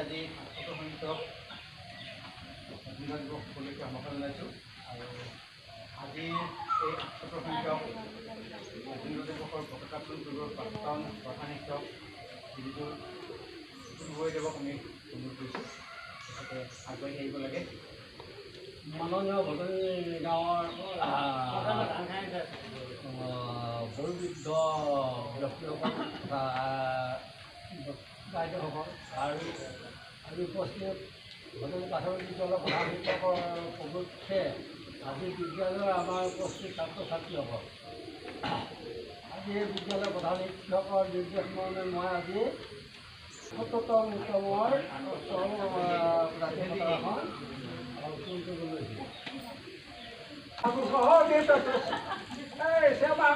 আজি সাতশত সংখ্যক স্বাধীনতা দিৱস উপলক্ষে সমাপন জনাইছোঁ। আৰু আজি এই আঠশত সংখ্যক স্বাধীনতা দিৱসৰ উত্তোলন কৰিবৰ প্ৰাক্তন প্ৰধান শিক্ষক যিটো গগৈদেৱক আমি অনুৰোধ কৰিছোঁ তেখেতে আগবাঢ়ি আহিব লাগে। মাননীয় ভদনী গাঁৱৰ বয়োবৃদ্ধ ব্যক্তিসকল ৰাইজে হ'ব আৰু আমি উপস্থিত ঘটনা পাশাপাশি অলপ ভাষাবিলাকৰ পদক্ষে আজি বিদ্যালয়ৰ আমাৰ উপস্থিত ছাত্ৰ ছাত্ৰীসকল আজি এই বিদ্যালয়ৰ প্ৰধান শিক্ষকৰ নিৰ্দেশ মৰ্মে মই আজি সততম উত্তমৰ এখন অংশগ্ৰহণ কৰিব লৈছিলোঁ এই চেপা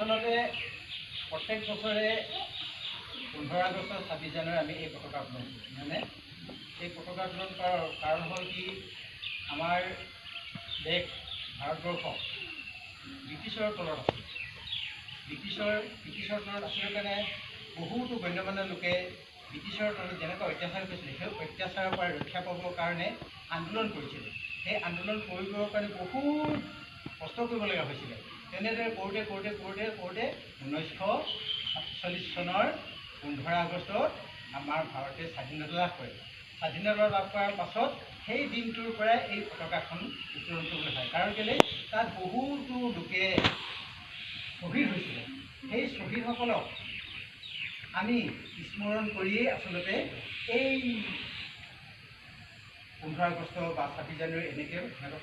আচলতে প্ৰত্যেক বছৰে পোন্ধৰ আগষ্ট ছাব্বিছ জানুৱাৰী আমি এই পতাকা উত্তোলন কৰোঁ মানে এই পতাকা উত্তোলন কৰাৰ কাৰণ হ'ল কি? আমাৰ দেশ ভাৰতবৰ্ষ ব্ৰিটিছৰ তলত আছিল ব্ৰিটিছৰ ব্ৰিটিছৰ তলত আছিল কাৰণে বহুতো গণ্যমান্য লোকে ব্ৰিটিছৰ তলত যেনেকৈ অত্যাচাৰ কৰিছিলে সেই অত্যাচাৰৰ পৰা ৰক্ষা পাবৰ কাৰণে আন্দোলন কৰিছিলে। সেই আন্দোলন কৰিবৰ কাৰণে বহুত কষ্ট কৰিবলগীয়া হৈছিলে। তেনেদৰে কৰোঁতে কৰোঁতে কৰোঁতে কৰোঁতে ঊনৈছশ সাতচল্লিছ চনৰ পোন্ধৰ আগষ্টত আমাৰ ভাৰতে স্বাধীনতা লাভ কৰে। স্বাধীনতা লাভ কৰাৰ পাছত সেই দিনটোৰ পৰাই এই পতাকাখন উত্তোলন কৰিবলৈ হয়। কাৰণ কেলৈ? তাত বহুতো লোকে শ্বহীদ হৈছিলে। সেই শ্বহীদসকলক আমি স্মৰণ কৰিয়েই আচলতে এই পোন্ধৰ আগষ্ট বা ছাব্বিছ জানুৱাৰী এনেকৈ সিহঁতক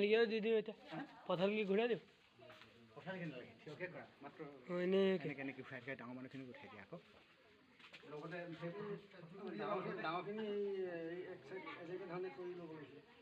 পথালিকে দি দিওঁ এতিয়া পথালিকে ঘূৰাই দিওঁ ডাঙৰ উঠাই দিয়া আকৌ লগতে ডাঙৰখিনি ধৰণে কৰি ল'ব লাগিছিলে